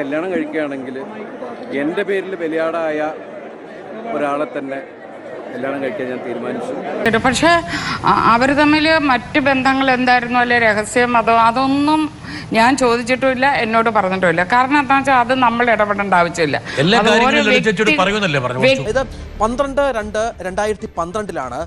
കല്യാണം കഴിക്കുകയാണെങ്കിൽ എന്റെ പേരിൽ ബലിയാടായ ഒരാളെ തന്നെ കല്യാണം കഴിക്കാൻ ഞാൻ തീരുമാനിച്ചു. പക്ഷേ അവർ തമ്മിൽ മറ്റ് ബന്ധങ്ങൾ എന്തായിരുന്നു? അല്ലെ രഹസ്യം? അതോ അതൊന്നും ഞാൻ ചോദിച്ചിട്ടുമില്ല എന്നോട് പറഞ്ഞിട്ടുമില്ല. കാരണം എന്താ വെച്ചാൽ അത് നമ്മൾ ഇടപെടേണ്ട ആവശ്യമില്ല. പന്ത്രണ്ട് രണ്ട് രണ്ടായിരത്തി പന്ത്രണ്ടിലാണ്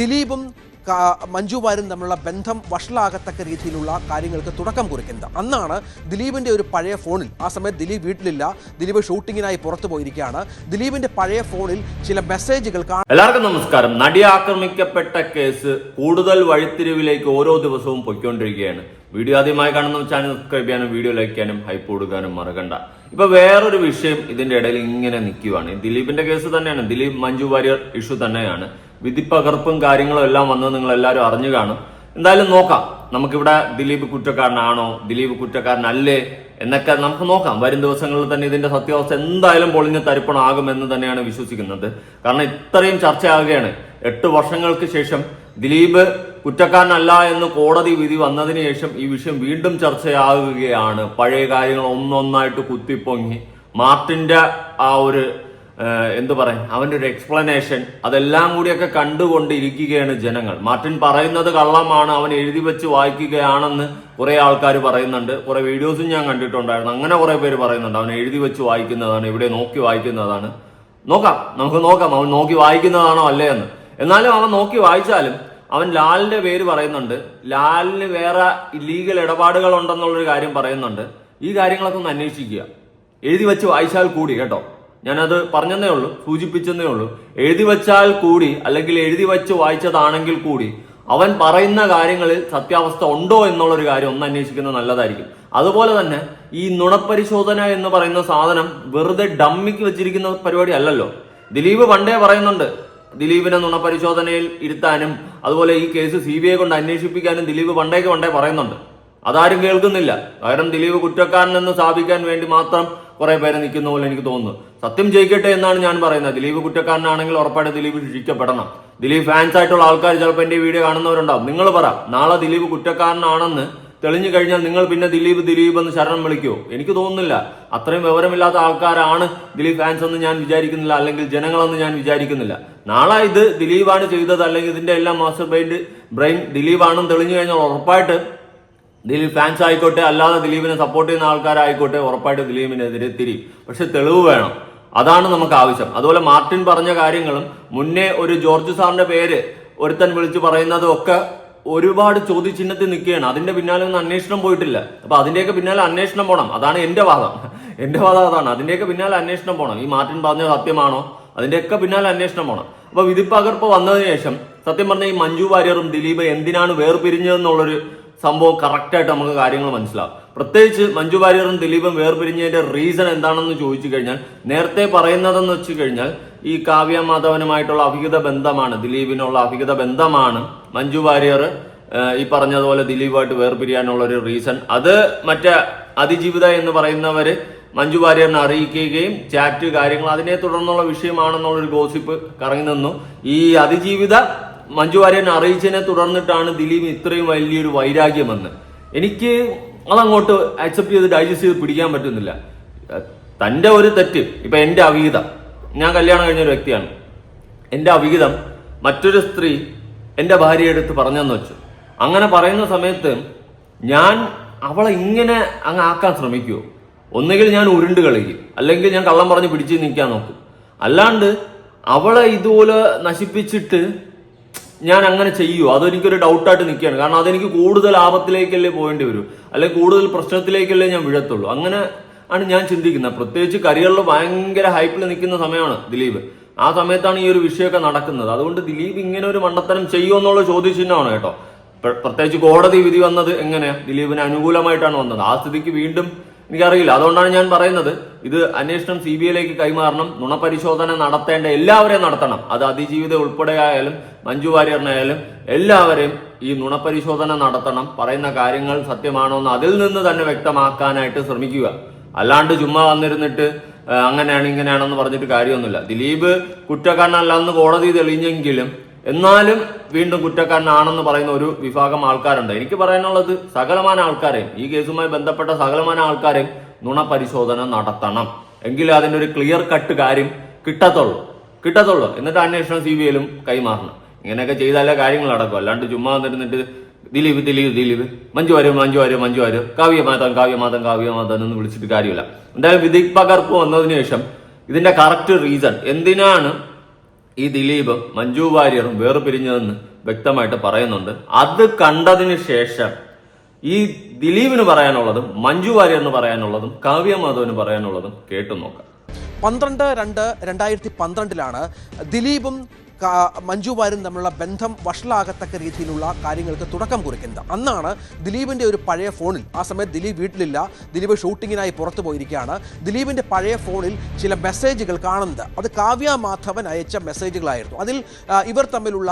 ദിലീപും ക- മഞ്ജു വാരും തമ്മിലുള്ള ബന്ധം വഷളാകത്തക്ക രീതിയിലുള്ള കാര്യങ്ങൾക്ക് തുടക്കം കുറിക്കുന്നത്. അന്നാണ് ദിലീപിന്റെ ഒരു പഴയ ഫോണിൽ ആ സമയത്ത് ദിലീപ് വീട്ടിലില്ല ദിലീപ് ഷൂട്ടിങ്ങിനായി പുറത്തു പോയിരിക്കുകയാണ്. ദിലീപിന്റെ പഴയ ഫോണിൽ ചില മെസ്സേജുകൾ എല്ലാവർക്കും നമസ്കാരം. നടി ആക്രമിക്കപ്പെട്ട കേസ് കൂടുതൽ വഴിത്തിരിവിലേക്ക് ഓരോ ദിവസവും പൊയ്ക്കൊണ്ടിരിക്കുകയാണ്. വീഡിയോ ആദ്യമായി കാണുന്ന ചാനൽ സബ്സ്ക്രൈബ് ചെയ്യാനും വീഡിയോ ലൈക്ക് ചെയ്യാനും ഹൈപ്പ് കൊടുക്കാനും മറക്കണ്ട. ഇപ്പൊ വേറൊരു വിഷയം ഇതിന്റെ ഇടയിൽ ഇങ്ങനെ നിൽക്കുകയാണ്. ദിലീപിന്റെ കേസ് തന്നെയാണ്. ദിലീപ് മഞ്ജു വാര്യർ ഇഷ്യൂ തന്നെയാണ്. വിധിപ്പകർപ്പും കാര്യങ്ങളും എല്ലാം വന്നത് നിങ്ങൾ എല്ലാവരും അറിഞ്ഞു കാണും. എന്തായാലും നോക്കാം. നമുക്കിവിടെ ദിലീപ് കുറ്റക്കാരനാണോ ദിലീപ് കുറ്റക്കാരനല്ലേ എന്നൊക്കെ നമുക്ക് നോക്കാം. വരും ദിവസങ്ങളിൽ തന്നെ ഇതിന്റെ സത്യാവസ്ഥ എന്തായാലും പൊളിഞ്ഞ് തരിപ്പണമാകുമെന്ന് തന്നെയാണ് വിശ്വസിക്കുന്നത്. കാരണം ഇത്രയും ചർച്ചയാകുകയാണ്. എട്ട് വർഷങ്ങൾക്ക് ശേഷം ദിലീപ് കുറ്റക്കാരനല്ല എന്ന് കോടതി വിധി വന്നതിന് ശേഷം ഈ വിഷയം വീണ്ടും ചർച്ചയാകുകയാണ്. പഴയ കാര്യങ്ങൾ ഒന്നൊന്നായിട്ട് കുത്തിപ്പൊങ്ങി. മാർട്ടിന്റെ ആ ഒരു എന്തു പറയും? അവന്റെ ഒരു എക്സ്പ്ലനേഷൻ അതെല്ലാം കൂടിയൊക്കെ കണ്ടുകൊണ്ടിരിക്കുകയാണ് ജനങ്ങൾ. മാർട്ടിൻ പറയുന്നത് കള്ളമാണ്. അവൻ എഴുതി വെച്ച് വായിക്കുകയാണെന്ന് കുറെ ആൾക്കാർ പറയുന്നുണ്ട്. കുറെ വീഡിയോസും ഞാൻ കണ്ടിട്ടുണ്ടായിരുന്നു. അങ്ങനെ കുറെ പേര് പറയുന്നുണ്ട്. അവൻ എഴുതി വെച്ച് വായിക്കുന്നതാണ് ഇവിടെ നോക്കി വായിക്കുന്നതാണ്. നോക്കാം. നമുക്ക് നോക്കാം. അവൻ നോക്കി വായിക്കുന്നതാണോ അല്ലേ എന്ന് എന്നാലും അവൻ നോക്കി വായിച്ചാലും അവൻ ലാലിന്റെ പേര് പറയുന്നുണ്ട്. ലാലിന് വേറെ ലീഗൽ ഇടപാടുകൾ ഉണ്ടെന്നുള്ളൊരു കാര്യം പറയുന്നുണ്ട്. ഈ കാര്യങ്ങളൊക്കെ ഒന്ന് അന്വേഷിക്കുക. എഴുതി വെച്ച് വായിച്ചാൽ കൂടി കേട്ടോ. ഞാനത് പറഞ്ഞതേ ഉള്ളൂ സൂചിപ്പിച്ചതേ ഉള്ളൂ. എഴുതി വച്ചാൽ കൂടി അല്ലെങ്കിൽ എഴുതി വെച്ച് വായിച്ചതാണെങ്കിൽ കൂടി അവൻ പറയുന്ന കാര്യങ്ങളിൽ സത്യാവസ്ഥ ഉണ്ടോ എന്നുള്ളൊരു കാര്യം ഒന്ന് അന്വേഷിക്കുന്നത് നല്ലതായിരിക്കും. അതുപോലെ തന്നെ ഈ നുണപരിശോധന എന്ന് പറയുന്ന സാധനം വെറുതെ ഡമ്മിക്ക് വെച്ചിരിക്കുന്ന പരിപാടി അല്ലല്ലോ. ദിലീപ് പണ്ടേ പറയുന്നുണ്ട് ദിലീപിനെ നുണപരിശോധനയിൽ ഇരുത്താനും അതുപോലെ ഈ കേസ് സി ബി ഐ കൊണ്ട് അന്വേഷിപ്പിക്കാനും ദിലീപ് പണ്ടേക്ക് പണ്ടേ പറയുന്നുണ്ട്. അതാരും കേൾക്കുന്നില്ല. കാരണം ദിലീപ് കുറ്റക്കാരനെന്ന് സ്ഥാപിക്കാൻ വേണ്ടി മാത്രം കുറെ പേര് നിൽക്കുന്ന പോലെ എനിക്ക് തോന്നുന്നു. സത്യം ജയിക്കട്ടെ എന്നാണ് ഞാൻ പറയുന്നത്. ദിലീപ് കുറ്റക്കാരനാണെങ്കിൽ ഉറപ്പായിട്ട് ദിലീപ് ശിക്ഷിക്കപ്പെടണം. ദിലീപ് ഫാൻസ് ആയിട്ടുള്ള ആൾക്കാർ ചിലപ്പോൾ എന്റെ വീഡിയോ കാണുന്നവരുണ്ടാവും. നിങ്ങൾ പറ നാളെ ദിലീപ് കുറ്റക്കാരനാണെന്ന് തെളിഞ്ഞു കഴിഞ്ഞാൽ നിങ്ങൾ പിന്നെ ദിലീപ് ദിലീപ് എന്ന് ശരണം വിളിക്കുമോ എനിക്ക് തോന്നുന്നില്ല. അത്രയും വിവരമില്ലാത്ത ആൾക്കാരാണ് ദിലീപ് ഫാൻസ് എന്ന് ഞാൻ വിചാരിക്കുന്നില്ല. അല്ലെങ്കിൽ ജനങ്ങളെന്ന് ഞാൻ വിചാരിക്കുന്നില്ല. നാളെ ഇത് ദിലീപാണ് ചെയ്തത്. അല്ലെങ്കിൽ ഇതിന്റെ എല്ലാം മാസ്റ്റർ ബ്രെയിൻ ബ്രെയിൻ ദിലീപാണെന്ന് തെളിഞ്ഞു കഴിഞ്ഞാൽ ഉറപ്പായിട്ട് ദിലീപ് ഫാൻസ് ആയിക്കോട്ടെ അല്ലാതെ ദിലീപിനെ സപ്പോർട്ട് ചെയ്യുന്ന ആൾക്കാരായിക്കോട്ടെ ഉറപ്പായിട്ട് ദിലീപിനെതിരെ തിരിയും പക്ഷെ തെളിവ് വേണം. അതാണ് നമുക്ക് ആവശ്യം. അതുപോലെ മാർട്ടിൻ പറഞ്ഞ കാര്യങ്ങളും മുന്നേ ഒരു ജോർജ് സാറിന്റെ പേര് ഒരുത്തൻ വിളിച്ചു പറയുന്നതും ഒക്കെ ഒരുപാട് ചോദ്യചിഹ്നത്തിൽ നിൽക്കുകയാണ്. അതിന്റെ പിന്നാലെ ഒന്നും അന്വേഷണം പോയിട്ടില്ല. അപ്പൊ അതിന്റെയൊക്കെ പിന്നാലെ അന്വേഷണം പോകണം അതാണ് എന്റെ വാദം. എന്റെ വാദം അതാണ്. അതിന്റെയൊക്കെ പിന്നാലെ അന്വേഷണം പോകണം ഈ മാർട്ടിൻ പറഞ്ഞത് സത്യമാണോ? അതിന്റെയൊക്കെ പിന്നാലെ അന്വേഷണം പോകണം അപ്പൊ വിധിപ്പകർപ്പ് വന്നതിന് ശേഷം സത്യം പറഞ്ഞ ഈ മഞ്ജു വാര്യറും ദിലീപ് എന്തിനാണ് വേർപിരിഞ്ഞതെന്നുള്ളൊരു സംഭവം കറക്റ്റായിട്ട് നമുക്ക് കാര്യങ്ങൾ മനസ്സിലാവും. പ്രത്യേകിച്ച് മഞ്ജു വാര്യറും ദിലീപും വേർപിരിഞ്ഞതിന്റെ റീസൺ എന്താണെന്ന് ചോദിച്ചു കഴിഞ്ഞാൽ നേരത്തെ പറയുന്നതെന്ന് വെച്ച് കഴിഞ്ഞാൽ ഈ കാവ്യ മാധവനുമായിട്ടുള്ള അഭിഹിത ബന്ധമാണ് ദിലീപിനുള്ള അഭിഹിത ബന്ധമാണ് മഞ്ജു വാര്യർ ഈ പറഞ്ഞതുപോലെ ദിലീപുമായിട്ട് വേർപിരിയാനുള്ള ഒരു റീസൺ അത് മറ്റേ അതിജീവിത എന്ന് പറയുന്നവര് മഞ്ജു വാര്യറിനെ അറിയിക്കുകയും ചാറ്റ് കാര്യങ്ങൾ അതിനെ തുടർന്നുള്ള വിഷയമാണെന്നുള്ളൊരു ഗോസിപ്പ് കറങ്ങി നിന്നു. ഈ അതിജീവിത മഞ്ജു വാര്യൻ അറിയിച്ചതിനെ തുടർന്നിട്ടാണ് ദിലീപ് ഇത്രയും വലിയൊരു വൈരാഗ്യമെന്ന്. എനിക്ക് അതങ്ങോട്ട് അക്സെപ്റ്റ് ചെയ്ത് ഡൈജസ്റ്റ് ചെയ്ത് പിടിക്കാൻ പറ്റുന്നില്ല. തന്റെ ഒരു തെറ്റ് ഇപ്പൊ എന്റെ അവിഹിതം. ഞാൻ കല്യാണം കഴിഞ്ഞ ഒരു വ്യക്തിയാണ്. എന്റെ അവിഹിതം മറ്റൊരു സ്ത്രീ എന്റെ ഭാര്യയെ എടുത്ത് പറഞ്ഞെന്ന് വെച്ചു. അങ്ങനെ പറയുന്ന സമയത്ത് ഞാൻ അവളെ ഇങ്ങനെ അങ്ങ് ആക്കാൻ ശ്രമിക്കുമോ ഒന്നുകിൽ ഞാൻ ഉരുണ്ട് കളിക്കും അല്ലെങ്കിൽ ഞാൻ കള്ളം പറഞ്ഞ് പിടിച്ച് നിൽക്കാൻ നോക്കും. അല്ലാണ്ട് അവളെ ഇതുപോലെ നശിപ്പിച്ചിട്ട് ഞാൻ അങ്ങനെ ചെയ്യുമോ അതെനിക്കൊരു ഡൗട്ടായിട്ട് നിൽക്കുകയാണ്. കാരണം അതെനിക്ക് കൂടുതൽ ആപത്തിലേക്കല്ലേ പോകേണ്ടി വരൂ? അല്ലെങ്കിൽ കൂടുതൽ പ്രശ്നത്തിലേക്കല്ലേ ഞാൻ വീഴത്തുള്ളൂ? അങ്ങനെ ആണ് ഞാൻ ചിന്തിക്കുന്നത്. പ്രത്യേകിച്ച് കരിയറിൽ ഭയങ്കര ഹൈപ്പിൽ നിൽക്കുന്ന സമയമാണ് ദിലീപ്. ആ സമയത്താണ് ഈ ഒരു വിഷയമൊക്കെ നടക്കുന്നത്. അതുകൊണ്ട് ദിലീപ് ഇങ്ങനെ ഒരു മണ്ടത്തരം ചെയ്യുമോ എന്നുള്ള ചോദ്യചിഹ്നമാണ് കേട്ടോ. പ്രത്യേകിച്ച് കോടതി വിധി വന്നത് എങ്ങനെയാ? ദിലീപിന് അനുകൂലമായിട്ടാണ് വന്നത്. ആ സ്ഥിതിക്ക് വീണ്ടും എനിക്കറിയില്ല. അതുകൊണ്ടാണ് ഞാൻ പറയുന്നത്. ഇത് അന്വേഷണം സി ബി ഐയിലേക്ക് കൈമാറണം. നുണപരിശോധന നടത്തേണ്ട എല്ലാവരെയും നടത്തണം. അത് അതിജീവിത ഉൾപ്പെടെ ആയാലും മഞ്ജു വാര്യറിനായാലും എല്ലാവരെയും ഈ നുണപരിശോധന നടത്തണം. പറയുന്ന കാര്യങ്ങൾ സത്യമാണോ എന്ന് അതിൽ നിന്ന് തന്നെ വ്യക്തമാക്കാനായിട്ട് ശ്രമിക്കുക. അല്ലാണ്ട് ചുമ്മാ വന്നിരുന്നിട്ട് അങ്ങനെയാണ് ഇങ്ങനെയാണെന്ന് പറഞ്ഞിട്ട് കാര്യമൊന്നുമില്ല. ദിലീപ് കുറ്റക്കാരനല്ലെന്ന് കോടതി തെളിഞ്ഞെങ്കിലും എന്നാലും വീണ്ടും കുറ്റക്കാരനാണെന്ന് പറയുന്ന ഒരു വിഭാഗം ആൾക്കാരുണ്ട്. എനിക്ക് പറയാനുള്ളത് സകലമാന ആൾക്കാരെയും ഈ കേസുമായി ബന്ധപ്പെട്ട സകലമാന ആൾക്കാരെയും നുണപരിശോധന നടത്തണം. എങ്കിൽ അതിന്റെ ഒരു ക്ലിയർ കട്ട് കാര്യം കിട്ടത്തുള്ളൂ. കിട്ടത്തുള്ളൂ. എന്നിട്ട് അന്വേഷണം സി ബി ഐയിലും കൈമാറണം. ഇങ്ങനെയൊക്കെ ചെയ്താലേ കാര്യങ്ങൾ നടക്കും. അല്ലാണ്ട് ചുമ്മാ വന്നിരുന്നിട്ട് ദിലീപ് ദിലീപ് ദിലീപ്. മഞ്ജു വാര്യർ മഞ്ജു വാര്യർ മഞ്ജു വാര്യർ കാവ്യമാതം കാവ്യമാതം കാവ്യമാതം എന്ന് വിളിച്ചിട്ട് കാര്യമില്ല. എന്തായാലും വിധി പകർപ്പ് വന്നതിന് ശേഷം ഇതിന്റെ കറക്റ്റ് റീസൺ എന്തിനാണ് ഈ ദിലീപ് മഞ്ജു വാര്യറും വേർപിരിഞ്ഞതെന്ന് വ്യക്തമായിട്ട് പറയുന്നുണ്ട്. അത് കണ്ടതിന് ശേഷം ഈ ദിലീപിന് പറയാനുള്ളതും മഞ്ജു എന്ന് പറയാനുള്ളതും കാവ്യ മാധവന് പറയാനുള്ളതും കേട്ടു നോക്കാം. പന്ത്രണ്ട് രണ്ട് രണ്ടായിരത്തി പന്ത്രണ്ടിലാണ് ദിലീപും മഞ്ജു വാര്യരും തമ്മിലുള്ള ബന്ധം വഷളാകത്തക്ക രീതിയിലുള്ള കാര്യങ്ങൾക്ക് തുടക്കം കുറിക്കുന്നത്. അന്നാണ് ദിലീപിന്റെ ഒരു പഴയ ഫോണിൽ ആ സമയത്ത് ദിലീപ് വീട്ടിലില്ല ദിലീപ് ഷൂട്ടിങ്ങിനായി പുറത്തു പോയിരിക്കുകയാണ്. ദിലീപിന്റെ പഴയ ഫോണിൽ ചില മെസ്സേജുകൾ കാണുന്നത്. അത് കാവ്യ മാധവൻ അയച്ച മെസ്സേജുകളായിരുന്നു. അതിൽ ഇവർ തമ്മിലുള്ള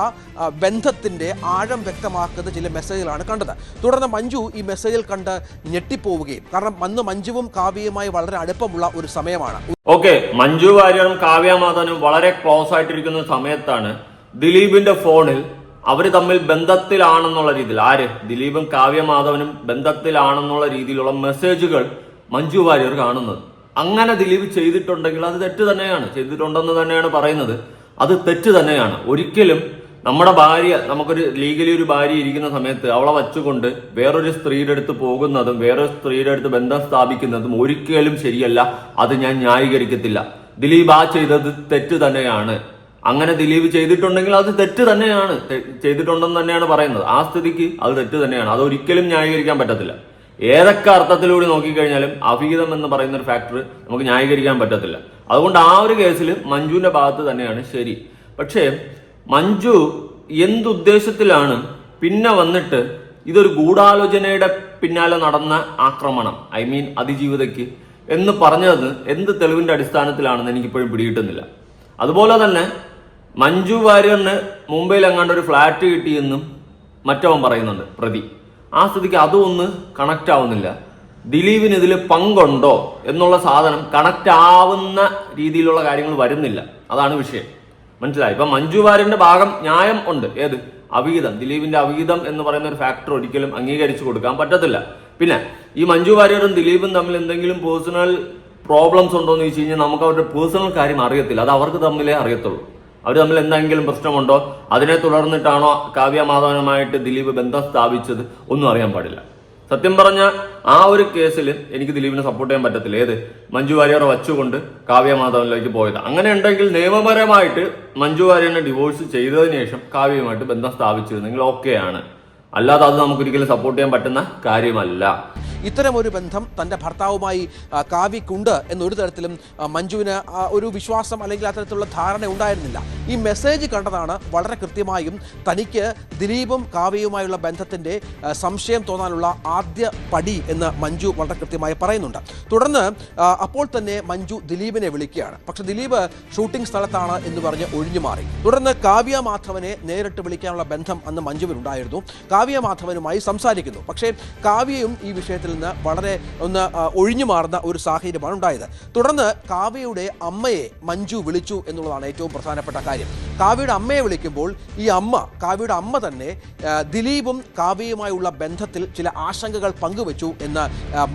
ബന്ധത്തിന്റെ ആഴം വ്യക്തമാക്കുന്ന ചില മെസ്സേജുകളാണ് കണ്ടത്. തുടർന്ന് മഞ്ജു ഈ മെസ്സേജിൽ കണ്ട് ഞെട്ടിപ്പോവുകയും. കാരണം അന്ന് മഞ്ജുവും കാവ്യയുമായി വളരെ അടുപ്പമുള്ള ഒരു സമയമാണ്. ഓക്കെ മഞ്ജു വാര്യറും കാവ്യ മാധവനും വളരെ ക്ലോസ് ആയിട്ടിരിക്കുന്ന സമയത്താണ് ദിലീപിന്റെ ഫോണിൽ അവർ തമ്മിൽ ബന്ധത്തിലാണെന്നുള്ള രീതിയിൽ ആര്? ദിലീപും കാവ്യ മാധവനും ബന്ധത്തിലാണെന്നുള്ള രീതിയിലുള്ള മെസ്സേജുകൾ മഞ്ജു വാര്യർ കാണുന്നത്. അങ്ങനെ ദിലീപ് ചെയ്തിട്ടുണ്ടെങ്കിൽ അത് തെറ്റ് തന്നെയാണ്. ചെയ്തിട്ടുണ്ടെന്ന് തന്നെയാണ് പറയുന്നത്. അത് തെറ്റ് തന്നെയാണ്. ഒരിക്കലും നമ്മുടെ ഭാര്യ നമുക്കൊരു ലീഗലി ഒരു ഭാര്യ ഇരിക്കുന്ന സമയത്ത് അവളെ വച്ചുകൊണ്ട് വേറൊരു സ്ത്രീയുടെ അടുത്ത് പോകുന്നതും വേറൊരു സ്ത്രീയുടെ അടുത്ത് ബന്ധം സ്ഥാപിക്കുന്നതും ഒരിക്കലും ശരിയല്ല. അത് ഞാൻ ന്യായീകരിക്കത്തില്ല. ദിലീപ് ആ ചെയ്തത് തെറ്റ് തന്നെയാണ്. അങ്ങനെ ദിലീപ് ചെയ്തിട്ടുണ്ടെങ്കിൽ അത് തെറ്റ് തന്നെയാണ്. ചെയ്തിട്ടുണ്ടെന്ന് തന്നെയാണ് പറയുന്നത്. ആ സ്ഥിതിക്ക് അത് തെറ്റ് തന്നെയാണ്. അത് ഒരിക്കലും ന്യായീകരിക്കാൻ പറ്റത്തില്ല. ഏതൊക്കെ അർത്ഥത്തിലൂടെ നോക്കിക്കഴിഞ്ഞാലും അഭിഹിതം എന്ന് പറയുന്ന ഒരു ഫാക്ടർ നമുക്ക് ന്യായീകരിക്കാൻ പറ്റത്തില്ല. അതുകൊണ്ട് ആ ഒരു കേസിൽ മഞ്ജുവിന്റെ ഭാഗത്ത് തന്നെയാണ് ശരി. പക്ഷേ മഞ്ജു എന്തുദ്ദേശത്തിലാണ് പിന്നെ വന്നിട്ട് ഇതൊരു ഗൂഢാലോചനയുടെ പിന്നാലെ നടന്ന ആക്രമണം? ഐ മീൻ അതിജീവിതയ്ക്ക്. എന്ന് പറഞ്ഞത് എന്ത് തെളിവിന്റെ അടിസ്ഥാനത്തിലാണെന്ന് എനിക്കിപ്പോഴും പിടികിട്ടുന്നില്ല. അതുപോലെ തന്നെ മഞ്ജു വാര്യറിന് മുംബൈയിൽ എങ്ങാണ്ട് ഒരു ഫ്ലാറ്റ് കിട്ടിയെന്നും മറ്റവൻ പറയുന്നുണ്ട് പ്രതി. ആ സ്ഥിതിക്ക് അതും ഒന്ന് കണക്ട് ആവുന്നില്ല. ദിലീപിന് ഇതിൽ പങ്കുണ്ടോ എന്നുള്ള സാധനം കണക്റ്റ് ആവുന്ന രീതിയിലുള്ള കാര്യങ്ങൾ വരുന്നില്ല. അതാണ് വിഷയം. മനസ്സിലായി? ഇപ്പൊ മഞ്ജു വാര്യന്റെ ഭാഗം ന്യായം ഉണ്ട്. ഏത്? അവിഹിതം. ദിലീപിന്റെ അവിഹിതം എന്ന് പറയുന്ന ഒരു ഫാക്ടർ ഒരിക്കലും അംഗീകരിച്ചു കൊടുക്കാൻ പറ്റത്തില്ല. പിന്നെ ഈ മഞ്ജു വാര്യറും ദിലീപും തമ്മിൽ എന്തെങ്കിലും പേഴ്സണൽ പ്രോബ്ലംസ് ഉണ്ടോ എന്ന് ചോദിച്ചു കഴിഞ്ഞാൽ നമുക്ക് അവരുടെ പേഴ്സണൽ കാര്യം അറിയത്തില്ല. അത് അവർക്ക് തമ്മിലേ അറിയത്തുള്ളൂ. അവർ തമ്മിൽ എന്തെങ്കിലും പ്രശ്നമുണ്ടോ? അതിനെ തുടർന്നിട്ടാണോ കാവ്യ മാധവനുമായിട്ട് ദിലീപ് ബന്ധം സ്ഥാപിച്ചത്? ഒന്നും അറിയാൻ പാടില്ല. സത്യം പറഞ്ഞ ആ ഒരു കേസിൽ എനിക്ക് ദിലീപിനെ സപ്പോർട്ട് ചെയ്യാൻ പറ്റത്തില്ല. ഏത്? മഞ്ജു വാര്യറെ വച്ചുകൊണ്ട് കാവ്യ മാധവനിലേക്ക് പോയത്. അങ്ങനെ ഉണ്ടെങ്കിൽ നിയമപരമായിട്ട് മഞ്ജു വാര്യനെ ഡിവോഴ്സ് ചെയ്തതിനു ശേഷം കാവ്യയുമായിട്ട് ബന്ധം സ്ഥാപിച്ചിരുന്നെങ്കിൽ ഓക്കെയാണ് അല്ലാതെ അത് നമുക്കൊരിക്കലും സപ്പോർട്ട് ചെയ്യാൻ പറ്റുന്ന കാര്യമല്ല. ഇത്തരമൊരു ബന്ധം തന്റെ ഭർത്താവുമായി കാവ്യക്കുണ്ട് എന്നൊരു തരത്തിലും മഞ്ജുവിന് ഒരു വിശ്വാസം അല്ലെങ്കിൽ അത്തരത്തിലുള്ള ധാരണ ഉണ്ടായിരുന്നില്ല. ഈ മെസ്സേജ് കണ്ടതാണ് വളരെ കൃത്യമായും തനിക്ക് ദിലീപും കാവ്യയുമായുള്ള ബന്ധത്തിന്റെ സംശയം തോന്നാനുള്ള ആദ്യ പടി എന്ന് മഞ്ജു വളരെ കൃത്യമായി പറയുന്നുണ്ട്. തുടർന്ന് അപ്പോൾ തന്നെ മഞ്ജു ദിലീപിനെ വിളിക്കുകയാണ്. പക്ഷെ ദിലീപ് ഷൂട്ടിംഗ് സ്ഥലത്താണ് എന്ന് പറഞ്ഞ് ഒഴിഞ്ഞു മാറി. തുടർന്ന് കാവ്യ മാധവനെ നേരിട്ട് വിളിക്കാനുള്ള ബന്ധം അന്ന് മഞ്ജുവിനുണ്ടായിരുന്നു. കാവ്യ മാധവനുമായി സംസാരിക്കുന്നു. പക്ഷേ കാവ്യയും ഈ വിഷയത്തിൽ നിന്ന് വളരെ ഒന്ന് ഒഴിഞ്ഞു മാറുന്ന ഒരു സാഹചര്യമാണ് ഉണ്ടായത്. തുടർന്ന് കാവ്യയുടെ അമ്മയെ മഞ്ജു വിളിച്ചു എന്നുള്ളതാണ് ഏറ്റവും പ്രധാനപ്പെട്ട കാര്യം. കാവ്യയുടെ അമ്മയെ വിളിക്കുമ്പോൾ ഈ അമ്മ കാവ്യയുടെ അമ്മ തന്നെ ദിലീപും കാവ്യയുമായുള്ള ബന്ധത്തിൽ ചില ആശങ്കകൾ പങ്കുവച്ചു എന്ന്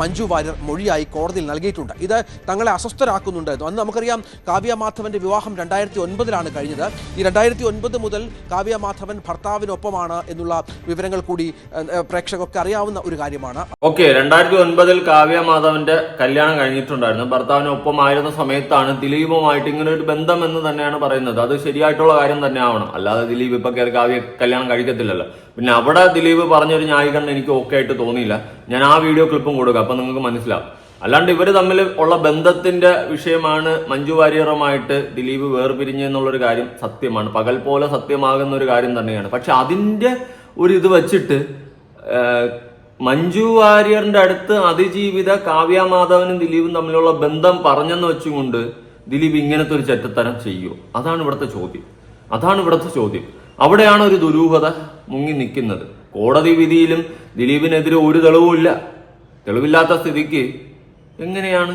മഞ്ജു വാര്യർ മൊഴിയായി കോടതിയിൽ നൽകിയിട്ടുണ്ട്. ഇത് തങ്ങളെ അസ്വസ്ഥരാക്കുന്നുണ്ട്. എന്ന്. അന്ന് നമുക്കറിയാം കാവ്യ മാധവന്റെ വിവാഹം രണ്ടായിരത്തി ഒൻപതിലാണ് കഴിഞ്ഞത്. ഈ രണ്ടായിരത്തി ഒൻപത് മുതൽ കാവ്യ മാധവൻ ഭർത്താവിനൊപ്പമാണ് എന്നുള്ള വിവരങ്ങൾ കൂടി പ്രേക്ഷകർക്ക് അറിയാവുന്ന ഒരു കാര്യമാണ്. ഓക്കെ രണ്ടായിരത്തി ഒൻപതിൽ കാവ്യ മാധവന്റെ കല്യാണം കഴിഞ്ഞിട്ടുണ്ടായിരുന്നു. ഭർത്താവിനൊപ്പം ആയിരുന്ന സമയത്താണ് ദിലീപുമായിട്ട് ഇങ്ങനെ ഒരു ബന്ധം എന്ന് തന്നെയാണ് പറയുന്നത്. അത് ശരിയായിട്ടുള്ള കാര്യം തന്നെ ആവണം അല്ലാതെ ദിലീപ് ഇപ്പൊ കയറി കാവ്യ കല്യാണം കഴിക്കത്തില്ലല്ലോ. പിന്നെ അവിടെ ദിലീപ് പറഞ്ഞൊരു ന്യായീകരണം എനിക്ക് ഓക്കെ ആയിട്ട് തോന്നിയില്ല. ഞാൻ ആ വീഡിയോ ക്ലിപ്പും കൊടുക്കാം അപ്പൊ നിങ്ങൾക്ക് മനസ്സിലാവും. അല്ലാണ്ട് ഇവർ തമ്മിൽ ഉള്ള ബന്ധത്തിന്റെ വിഷയമാണ് മഞ്ജു വാര്യറുമായിട്ട് ദിലീപ് വേർപിരിഞ്ഞെന്നുള്ളൊരു കാര്യം സത്യമാണ്. പകൽ പോലെ സത്യമാകുന്ന ഒരു കാര്യം തന്നെയാണ്. പക്ഷെ അതിന്റെ ഒരു ഇത് വെച്ചിട്ട് മഞ്ജു വാര്യറിന്റെ അടുത്ത് അതിജീവിത കാവ്യ മാധവനും ദിലീപും തമ്മിലുള്ള ബന്ധം പറഞ്ഞെന്ന് വെച്ചുകൊണ്ട് ദിലീപ് ഇങ്ങനത്തെ ഒരു ചെറ്റത്തരം ചെയ്യുമോ അതാണ് ഇവിടുത്തെ ചോദ്യം. അതാണ് ഇവിടുത്തെ ചോദ്യം. അവിടെയാണ് ഒരു ദുരൂഹത മുങ്ങി നിൽക്കുന്നത്. കോടതി വിധിയിലും ദിലീപിനെതിരെ ഒരു തെളിവുമില്ല തെളിവില്ലാത്ത സ്ഥിതിക്ക് എങ്ങനെയാണ്?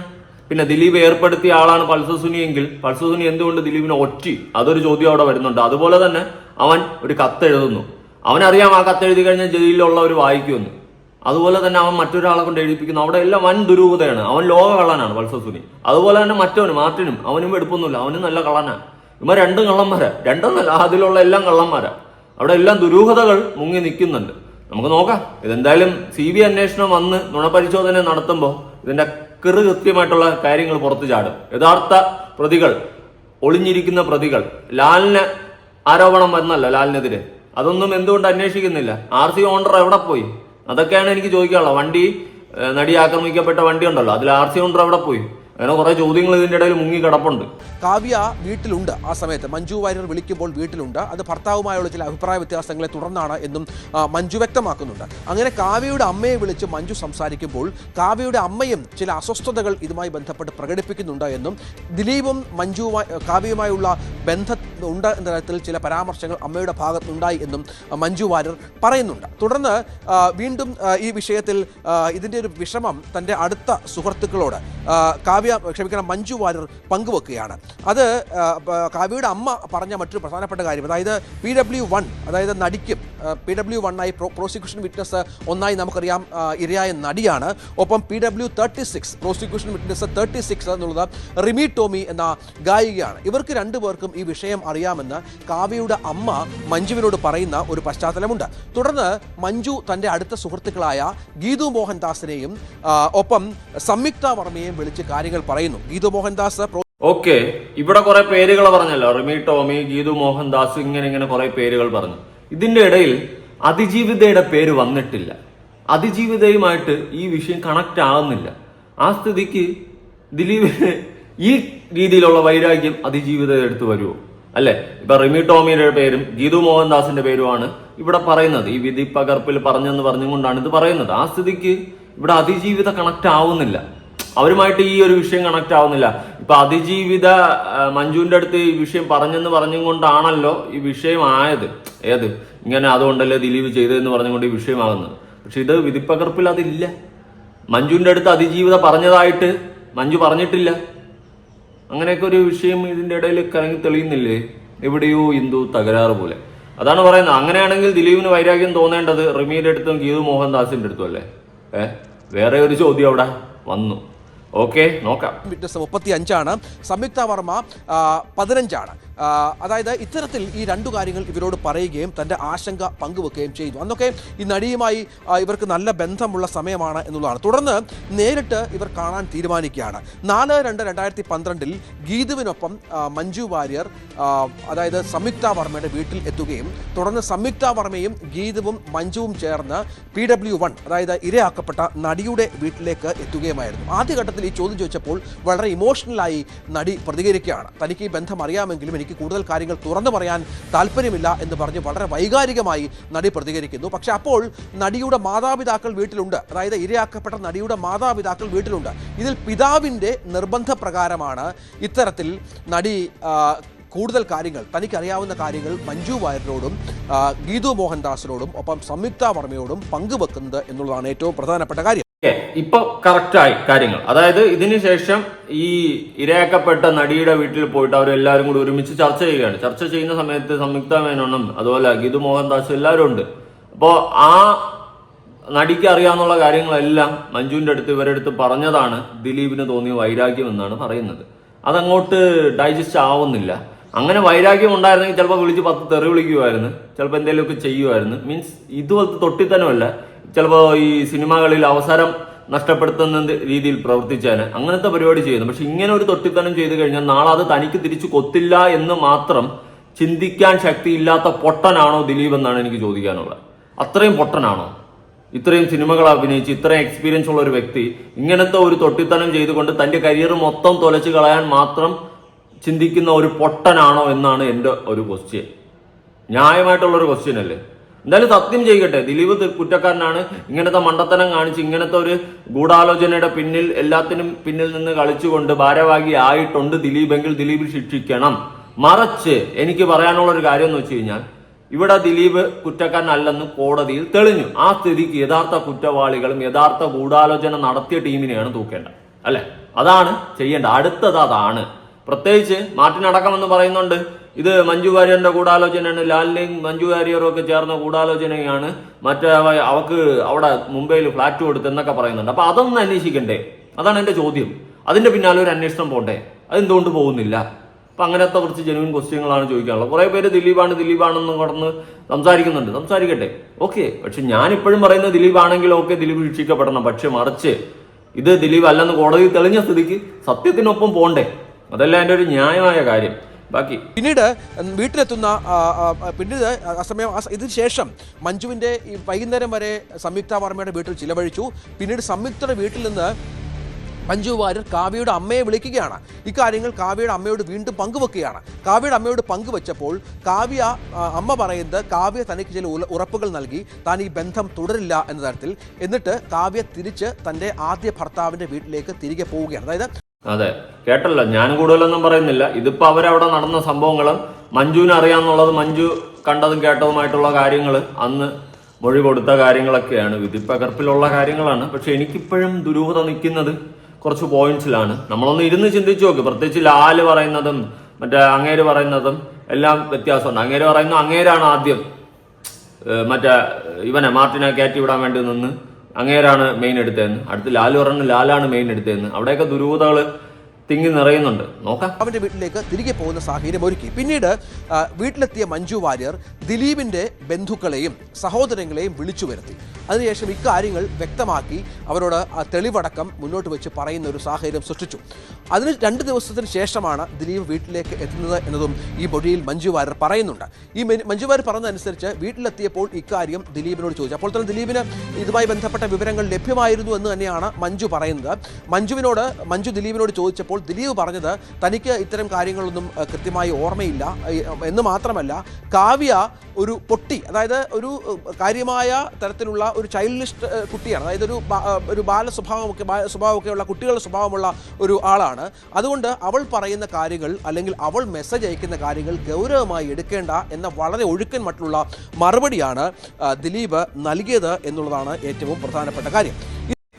പിന്നെ ദിലീപ് ഏർപ്പെടുത്തിയ ആളാണ് പൾസസുനി എങ്കിൽ പൾസസുനി എന്തുകൊണ്ട് ദിലീപിനെ ഒറ്റി? അതൊരു ചോദ്യം അവിടെ വരുന്നുണ്ട്. അതുപോലെ തന്നെ അവൻ ഒരു കത്ത് എഴുതുന്നു അവനറിയാം ആ കത്ത് എഴുതി കഴിഞ്ഞാൽ ജയിലിലുള്ളവർ വായിക്കുമെന്ന്. അതുപോലെ തന്നെ അവൻ മറ്റൊരാളെ കൊണ്ട് എഴുതിപ്പിക്കുന്നു. അവിടെ എല്ലാം വൻ ദുരൂഹതയാണ്. അവൻ ലോക കള്ളനാണ് വത്സസുനി അതുപോലെ തന്നെ മറ്റവന് മാർട്ടിനും അവനും എടുപ്പൊന്നുമില്ല. അവനും നല്ല കള്ളനാണ്. ഇവ രണ്ടും കള്ളന്മാരാ. രണ്ടെന്നല്ല അതിലുള്ള എല്ലാം കള്ളന്മാരാ. അവിടെ എല്ലാം ദുരൂഹതകൾ മുങ്ങി നിൽക്കുന്നുണ്ട്. നമുക്ക് നോക്കാം. ഇതെന്തായാലും സി ബി അന്വേഷണം വന്ന് നുണപരിശോധന നടത്തുമ്പോൾ ഇതിന്റെ കൃ കൃത്യമായിട്ടുള്ള കാര്യങ്ങൾ പുറത്തു ചാടും. യഥാർത്ഥ പ്രതികൾ ഒളിഞ്ഞിരിക്കുന്ന പ്രതികൾ. ലാലിന് ആരോപണം വന്നല്ല ലാലിനെതിരെ. അതൊന്നും എന്തുകൊണ്ട് അന്വേഷിക്കുന്നില്ല? ആർ സി ഓണർ എവിടെ പോയി? അതൊക്കെയാണ് എനിക്ക് ചോദിക്കാനുള്ളത്. വണ്ടി നടി ആക്രമിക്കപ്പെട്ട വണ്ടി ഉണ്ടല്ലോ. അതിൽ ആർ സി ഉണ്ടോ അവിടെ പോയി? അങ്ങനെ കുറെ ചോദ്യങ്ങൾ ഇതിന്റെ ഇടയിൽ മുങ്ങി കിടപ്പുണ്ട്. കാവ്യ വീട്ടിലുണ്ട് ആ സമയത്ത്. മഞ്ജു വാര്യർ വിളിക്കുമ്പോൾ വീട്ടിലുണ്ട്. അത് ഭർത്താവുമായുള്ള ചില അഭിപ്രായ വ്യത്യാസങ്ങളെ തുടർന്നാണ് എന്നും മഞ്ജു വ്യക്തമാക്കുന്നുണ്ട്. അങ്ങനെ കാവ്യയുടെ അമ്മയെ വിളിച്ച് മഞ്ജു സംസാരിക്കുമ്പോൾ കാവ്യയുടെ അമ്മയും ചില അസ്വസ്ഥതകൾ ഇതുമായി ബന്ധപ്പെട്ട് പ്രകടിപ്പിക്കുന്നുണ്ട് എന്നും ദിലീപും മഞ്ജുവുമായി കാവ്യയുമായുള്ള ബന്ധം ഉണ്ട് എന്ന തരത്തിൽ ചില പരാമർശങ്ങൾ അമ്മയുടെ ഭാഗത്തുണ്ടായി എന്നും മഞ്ജു വാര്യർ പറയുന്നുണ്ട്. തുടർന്ന് വീണ്ടും ഈ വിഷയത്തിൽ ഇതിന്റെ ഒരു വിഷമം തന്റെ അടുത്ത സുഹൃത്തുക്കളോട് ആ, കാവ്യ ക്ഷമിക്കണം മഞ്ജു വാര്യർ പങ്കുവെക്കുകയാണ്. അത് കാവ്യയുടെ അമ്മ പറഞ്ഞ മറ്റൊരു പ്രധാനപ്പെട്ട കാര്യം. അതായത് പി ഡബ്ല്യു വൺ അതായത് നടിക്കും പി ഡബ്ല്യു വണ്ണായി പ്രോസിക്യൂഷൻ വിറ്റ്നസ് ഒന്നായി നമുക്കറിയാം ഇരയായ നടിയാണ്. ഒപ്പം P W thirty six prosecution witness thirty six എന്നുള്ളത് റിമി ടോമി എന്ന ഗായികയാണ്. ഇവർക്ക് രണ്ടുപേർക്കും ഈ വിഷയം അറിയാമെന്ന് കാവ്യയുടെ അമ്മ മഞ്ജുവിനോട് പറയുന്ന ഒരു പശ്ചാത്തലമുണ്ട്. തുടർന്ന് മഞ്ജു തന്റെ അടുത്ത സുഹൃത്തുക്കളായ ഗീതു മോഹൻദാസിനെയും ഒപ്പം സംയുക്ത വർമ്മയെയും വിളിച്ച് കാര്യങ്ങൾ പറയുന്നു. ഗീതു മോഹൻദാസ് ഓക്കെ ഇവിടെ കുറെ പേരുകൾ പറഞ്ഞല്ലോ. റിമി ടോമി ഗീതു മോഹൻദാസ് ഇങ്ങനെ ഇങ്ങനെ കുറെ പേരുകൾ പറഞ്ഞു. ഇതിന്റെ ഇടയിൽ അതിജീവിതയുടെ പേര് വന്നിട്ടില്ല. അതിജീവിതയുമായിട്ട് ഈ വിഷയം കണക്ട് ആവുന്നില്ല. ആ സ്ഥിതിക്ക് ദിലീപിന് ഈ രീതിയിലുള്ള വൈരാഗ്യം അതിജീവിത എടുത്ത് വരുമോ അല്ലെ? ഇപ്പൊ റിമി ടോമിയുടെ പേരും ഗീതു മോഹൻദാസിന്റെ പേരുമാണ് ഇവിടെ പറയുന്നത്. ഈ വിധി പകർപ്പിൽ പറഞ്ഞെന്ന് പറഞ്ഞുകൊണ്ടാണ് ഇത് പറയുന്നത്. ആ സ്ഥിതിക്ക് ഇവിടെ അതിജീവിത കണക്ട് ആവുന്നില്ല. അവരുമായിട്ട് ഈ ഒരു വിഷയം കണക്ട് ആവുന്നില്ല. ഇപ്പൊ അതിജീവിത മഞ്ജുവിന്റെ അടുത്ത് ഈ വിഷയം പറഞ്ഞെന്ന് പറഞ്ഞും കൊണ്ടാണല്ലോ ഈ വിഷയം ആയത്. ഏത്? ഇങ്ങനെ അതുകൊണ്ടല്ലേ ദിലീപ് ചെയ്തതെന്ന് പറഞ്ഞുകൊണ്ട് ഈ വിഷയമാകുന്നത്. പക്ഷെ ഇത് വിധിപ്പകർപ്പിൽ അതില്ല. മഞ്ജുവിന്റെ അടുത്ത് അതിജീവിത പറഞ്ഞതായിട്ട് മഞ്ജു പറഞ്ഞിട്ടില്ല. അങ്ങനെയൊക്കെ ഒരു വിഷയം ഇതിന്റെ ഇടയിൽ കറങ്ങി തെളിയുന്നില്ലേ? എവിടെയോ ഹിന്ദു തകരാറ് പോലെ. അതാണ് പറയുന്നത്. അങ്ങനെയാണെങ്കിൽ ദിലീപിന് വൈരാഗ്യം തോന്നേണ്ടത് റിമിയുടെ അടുത്തും ഗീതു മോഹൻദാസിന്റെ അടുത്തും അല്ലേ? ഏ? വേറെ ഒരു ചോദ്യം അവിടെ വന്നു. ഓക്കെ നോക്കാം. വിറ്റ്നസ് മുപ്പത്തി അഞ്ചാണ് സംയുക്ത വർമ്മ പതിനഞ്ചാണ്. അതായത് ഇത്തരത്തിൽ ഈ രണ്ടു കാര്യങ്ങൾ ഇവരോട് പറയുകയും തന്റെ ആശങ്ക പങ്കുവെക്കുകയും ചെയ്തു. അന്നൊക്കെ ഈ നടിയുമായി ഇവർക്ക് നല്ല ബന്ധമുള്ള സമയമാണ് എന്നുള്ളതാണ്. തുടർന്ന് നേരിട്ട് ഇവർ കാണാൻ തീരുമാനിക്കുകയാണ്. നാല് രണ്ട് രണ്ടായിരത്തി പന്ത്രണ്ടിൽ ഗീതുവിനൊപ്പം മഞ്ജു വാര്യർ അതായത് സംയുക്ത വർമ്മയുടെ വീട്ടിൽ എത്തുകയും തുടർന്ന് സംയുക്ത വർമ്മയും ഗീതുവും മഞ്ജുവും ചേർന്ന് പി ഡബ്ല്യു വൺ അതായത് ഇരയാക്കപ്പെട്ട നടിയുടെ വീട്ടിലേക്ക് എത്തുകയുമായിരുന്നു. ആദ്യഘട്ടത്തിൽ ഈ ചോദ്യം ചോദിച്ചപ്പോൾ വളരെ ഇമോഷണലായി നടി പ്രതികരിക്കുകയാണ്. തനിക്ക് ഈ ബന്ധം അറിയാമെങ്കിലും എനിക്ക് കൂടുതൽ കാര്യങ്ങൾ തുറന്നു പറയാൻ താല്പര്യമില്ല എന്ന് പറഞ്ഞ് വളരെ വൈകാരികമായി നടി പ്രതികരിക്കുന്നു. പക്ഷെ അപ്പോൾ നടിയുടെ മാതാപിതാക്കൾ വീട്ടിലുണ്ട്. അതായത് ഇരയാക്കപ്പെട്ട നടിയുടെ മാതാപിതാക്കൾ വീട്ടിലുണ്ട്. ഇതിൽ പിതാവിന്റെ നിർബന്ധപ്രകാരമാണ് ഇത്തരത്തിൽ നടി കൂടുതൽ കാര്യങ്ങൾ തനിക്കറിയാവുന്ന കാര്യങ്ങൾ മഞ്ജു വാര്യരോടും ഗീതു മോഹൻദാസിനോടും ഒപ്പം സംയുക്ത വർമ്മയോടും പങ്കുവെക്കുന്നത് എന്നുള്ളതാണ് ഏറ്റവും പ്രധാനപ്പെട്ട കാര്യം. ഇപ്പൊ കറക്റ്റായി കാര്യങ്ങൾ. അതായത് ഇതിന് ശേഷം ഈ ഇരയാക്കപ്പെട്ട നടിയുടെ വീട്ടിൽ പോയിട്ട് അവരെല്ലാവരും കൂടി ഒരുമിച്ച് ചർച്ച ചെയ്യുകയാണ്. ചർച്ച ചെയ്യുന്ന സമയത്ത് സംയുക്ത മേനോണം അതുപോലെ ഗീതു മോഹൻദാസ് എല്ലാവരും ഉണ്ട്. അപ്പോ ആ നടിക്ക് അറിയാവുന്ന കാര്യങ്ങളെല്ലാം മഞ്ജുവിന്റെ അടുത്ത് ഇവരുടെ അടുത്ത് പറഞ്ഞതാണ്. ദിലീപിന് തോന്നിയ വൈരാഗ്യം എന്നാണ് പറയുന്നത്. അതങ്ങോട്ട് ഡൈജസ്റ്റ് ആവുന്നില്ല. അങ്ങനെ വൈരാഗ്യം ഉണ്ടായിരുന്നെങ്കിൽ ചിലപ്പോൾ വിളിച്ച് പത്ത് തെറി വിളിക്കുമായിരുന്നു ചിലപ്പോൾ എന്തെങ്കിലുമൊക്കെ ചെയ്യുമായിരുന്നു മീൻസ് ഇതുപോലത്തെ തൊട്ടിത്തനമല്ല. ചിലപ്പോൾ ഈ സിനിമകളിൽ അവസരം നഷ്ടപ്പെടുത്തുന്ന രീതിയിൽ പ്രവർത്തിച്ചാണ് അങ്ങനത്തെ പരിപാടി ചെയ്യുന്നു പക്ഷെ ഇങ്ങനെ ഒരു തൊട്ടിത്തനം ചെയ്തു കഴിഞ്ഞാൽ നാളെ അത് തനിക്ക് തിരിച്ചു കൊത്തില്ല എന്ന് മാത്രം ചിന്തിക്കാൻ ശക്തിയില്ലാത്ത പൊട്ടനാണോ ദിലീപ് എന്നാണ് എനിക്ക് ചോദിക്കാനുള്ളത്. അത്രയും പൊട്ടനാണോ? ഇത്രയും സിനിമകൾ അഭിനയിച്ച് ഇത്രയും എക്സ്പീരിയൻസ് ഉള്ള ഒരു വ്യക്തി ഇങ്ങനത്തെ ഒരു തൊട്ടിത്തനം ചെയ്തുകൊണ്ട് തന്റെ കരിയർ മൊത്തം തൊലച്ചു കളയാൻ മാത്രം ചിന്തിക്കുന്ന ഒരു പൊട്ടനാണോ എന്നാണ് എന്റെ ഒരു ക്വസ്റ്റ്യൻ ന്യായമായിട്ടുള്ള ഒരു ക്വസ്റ്റ്യൻ അല്ലേ? എന്തായാലും സത്യം ചെയ്യട്ടെ. ദിലീപ് കുറ്റക്കാരനാണ്. ഇങ്ങനത്തെ മണ്ടത്തനം കാണിച്ച് ഇങ്ങനത്തെ ഒരു ഗൂഢാലോചനയുടെ പിന്നിൽ എല്ലാത്തിനും പിന്നിൽ നിന്ന് കളിച്ചുകൊണ്ട് ഭാരവാഹി ആയിട്ടുണ്ട് ദിലീപെങ്കിൽ ദിലീപ് ശിക്ഷിക്കണം. മറച്ച് എനിക്ക് പറയാനുള്ള ഒരു കാര്യം എന്ന് വെച്ച് കഴിഞ്ഞാൽ ഇവിടെ ദിലീപ് കുറ്റക്കാരനല്ലെന്ന് കോടതിയിൽ തെളിഞ്ഞു. ആ സ്ഥിതിക്ക് യഥാർത്ഥ കുറ്റവാളികളും യഥാർത്ഥ ഗൂഢാലോചന നടത്തിയ ടീമിനെയാണ് തൂക്കേണ്ടത്. അല്ലെ? അതാണ് ചെയ്യേണ്ടത്. അടുത്തത് അതാണ്. പ്രത്യേകിച്ച് മാർട്ടിൻ പറയുന്നുണ്ട്. ഇത് മഞ്ജു വാര്യറിന്റെ കൂടാലോചനയാണ് ലാലിനെയും മഞ്ജു വാര്യറും ഒക്കെ ചേർന്ന കൂടാലോചനയാണ് മറ്റേ അവക്ക് അവിടെ മുംബൈയിൽ ഫ്ലാറ്റ് കൊടുത്ത് എന്നൊക്കെ പറയുന്നുണ്ട്. അപ്പൊ അതൊന്നും അന്വേഷിക്കണ്ടേ? അതാണ് എന്റെ ചോദ്യം. അതിന്റെ പിന്നാലെ ഒരു അന്വേഷണം പോട്ടെ അതെന്തുകൊണ്ട് പോകുന്നില്ല? അപ്പൊ അങ്ങനത്തെ കുറച്ച് ജനുവിൻ ക്വസ്റ്റ്യങ്ങളാണ് ചോദിക്കാനുള്ളത്. കുറെ പേര് ദിലീപാണ് ദിലീപാണെന്ന് കടന്ന് സംസാരിക്കുന്നുണ്ട്. സംസാരിക്കട്ടെ. ഓക്കെ. പക്ഷെ ഞാൻ ഇപ്പോഴും പറയുന്നത് ദിലീപ് ആണെങ്കിൽ ഓക്കെ ദിലീപ് ശിക്ഷിക്കപ്പെടണം. പക്ഷെ മറിച്ച് ഇത് ദിലീപ് അല്ലെന്ന് കോടതി തെളിഞ്ഞ സ്ഥിതിക്ക് സത്യത്തിനൊപ്പം പോണ്ടേ? അതല്ല എന്റെ ഒരു ന്യായമായ കാര്യം. ബാക്കി. പിന്നീട് വീട്ടിലെത്തുന്ന പിന്നീട് ആ സമയം ഇതിന് ശേഷം മഞ്ജുവിന്റെ ഈ വൈകുന്നേരം വരെ സംയുക്ത വർമ്മയുടെ വീട്ടിൽ ചിലവഴിച്ചു. പിന്നീട് സംയുക്തയുടെ വീട്ടിൽ നിന്ന് മഞ്ജു വാര്യർ കാവ്യയുടെ അമ്മയെ വിളിക്കുകയാണ്. ഇക്കാര്യങ്ങൾ കാവ്യയുടെ അമ്മയോട് വീണ്ടും പങ്കുവെക്കുകയാണ്. കാവ്യയുടെ അമ്മയോട് പങ്കുവെച്ചപ്പോൾ കാവ്യ അമ്മ പറയുന്നത് കാവ്യ തനിക്ക് ചില ഉറപ്പുകൾ നൽകി താൻ ഈ ബന്ധം തുടരില്ല എന്ന തരത്തിൽ. എന്നിട്ട് കാവ്യ തിരിച്ച് തന്റെ ആദ്യ ഭർത്താവിന്റെ വീട്ടിലേക്ക് തിരികെ പോവുകയാണ്. അതായത് അതെ. കേട്ടല്ലോ ഞാൻ കൂടുതലൊന്നും പറയുന്നില്ല. ഇതിപ്പോ അവരവിടെ നടന്ന സംഭവങ്ങളും മഞ്ജുവിന് അറിയാന്നുള്ളത് മഞ്ജു കണ്ടതും കേട്ടതുമായിട്ടുള്ള കാര്യങ്ങൾ അന്ന് മൊഴി കൊടുത്ത കാര്യങ്ങളൊക്കെയാണ്. വിധിപ്പകർപ്പിലുള്ള കാര്യങ്ങളാണ്. പക്ഷെ എനിക്കിപ്പോഴും ദുരൂഹത നിൽക്കുന്നത് കുറച്ച് പോയിന്റ്സിലാണ്. നമ്മളൊന്ന് ഇരുന്ന് ചിന്തിച്ചു നോക്ക്. പ്രത്യേകിച്ച് ലാൽ പറയുന്നതും മറ്റേ അങ്ങേര് പറയുന്നതും എല്ലാം വ്യത്യാസമുണ്ട്. അങ്ങേര് പറയുന്ന അങ്ങേരാണ് ആദ്യം മറ്റേ ഇവനെ മാർട്ടിനെ കയറ്റി വിടാൻ വേണ്ടി നിന്ന് അങ്ങേരാണ് മെയിൻ എടുത്തതെന്ന്. അടുത്ത് ലാലു പറഞ്ഞു ലാലാണ് മെയിൻ എടുത്തതെന്ന്. അവിടെയൊക്കെ ദുരൂഹതകൾ തിങ്ങി നിറയുന്നുണ്ട്. നോക്കാം. അവന്റെ വീട്ടിലേക്ക് തിരികെ പോകുന്ന സാഹചര്യം ഒരുക്കി. പിന്നീട് വീട്ടിലെത്തിയ മഞ്ജു വാര്യർ ദിലീപിന്റെ ബന്ധുക്കളെയും സഹോദരങ്ങളെയും വിളിച്ചു വരുത്തി. അതിനുശേഷം ഇക്കാര്യങ്ങൾ വ്യക്തമാക്കി അവരോട് തെളിവടക്കം മുന്നോട്ട് വെച്ച് പറയുന്ന ഒരു സാഹചര്യം സൃഷ്ടിച്ചു. അതിന് രണ്ട് ദിവസത്തിന് ശേഷമാണ് ദിലീപ് വീട്ടിലേക്ക് എത്തുന്നത് എന്നതും ഈ മൊഴിയിൽ മഞ്ജു വാര്യർ പറയുന്നുണ്ട്. ഈ മഞ്ജു വാര്യർ പറഞ്ഞതനുസരിച്ച് വീട്ടിലെത്തിയപ്പോൾ ഇക്കാര്യം ദിലീപിനോട് ചോദിച്ചു. അപ്പോൾ തന്നെ ദിലീപിന് ഇതുമായി ബന്ധപ്പെട്ട വിവരങ്ങൾ ലഭ്യമായിരുന്നു എന്ന് തന്നെയാണ് മഞ്ജു പറയുന്നത്. മഞ്ജുവിനോട് മഞ്ജു ദിലീപിനോട് ചോദിച്ചപ്പോൾ ദിലീപ് പറഞ്ഞത് തനിക്ക് ഇത്തരം കാര്യങ്ങളൊന്നും കൃത്യമായി ഓർമ്മയില്ല. എന്ന് മാത്രമല്ല കാവ്യ ഒരു പൊട്ടി അതായത് ഒരു കാര്യമായ തരത്തിലുള്ള ഒരു ചൈൽഡിസ്റ്റ് കുട്ടിയാണ്. അതായത് ഒരു ഒരു ബാല സ്വഭാവമൊക്കെ സ്വഭാവമൊക്കെ സ്വഭാവമൊക്കെയുള്ള കുട്ടികളുടെ സ്വഭാവമുള്ള ഒരു ആളാണ്. അതുകൊണ്ട് അവൾ പറയുന്ന കാര്യങ്ങൾ അല്ലെങ്കിൽ അവൾ മെസ്സേജ് അയക്കുന്ന കാര്യങ്ങൾ ഗൗരവമായി എടുക്കേണ്ട എന്ന വളരെ ഒഴുക്കൻ മറ്റുള്ള മറുപടിയാണ് ദിലീപ് നൽകിയത് എന്നുള്ളതാണ് ഏറ്റവും പ്രധാനപ്പെട്ട കാര്യം.